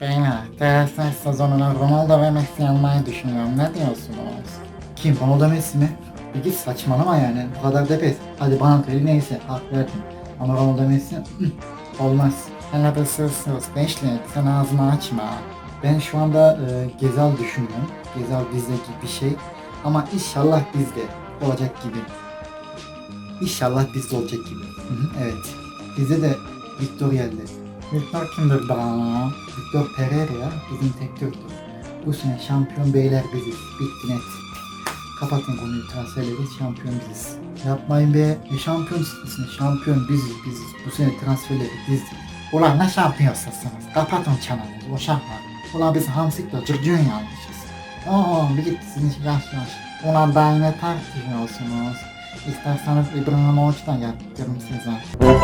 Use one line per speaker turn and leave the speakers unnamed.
Beyler, transfer sezonuna Ronaldo ve Messi almayı düşünüyorum. Ne diyorsunuz? Kim? Ronaldo Messi mi? Git saçmalama yani. Bu kadar depes. Hadi bana söyle neyse. Hak verdim. Ama Ronaldo Messi olmaz. Hele bir sus sus. Gençlik sen ağzını açma. Ben şu anda e, Gezal düşünüyorum. Gezal bizde gibi bir şey. Ama inşallah bizde olacak gibi. İnşallah bizde olacak gibi. Hı hı, evet. Bizde de Victor geldi. Victor kimdir daha? Victor Pereira bizim tek Türktür. Bu sene şampiyon beyler biziz. Bitti net. Kapatın konuyu transferleri şampiyon biziz. Yapmayın be. Ne şampiyon sizsiniz? Şampiyon biziz biziz. Bu sene transferleri biz. Ulan ne şampiyonsasınız? Kapatın çenenizi boşaltma. Ulan biz hamsikle cırcın yanmışız. Oo bir git sizin yaş yaş. Ulan daha ne tartışıyorsunuz? İsterseniz İbrahimovic'den yaptırırım size.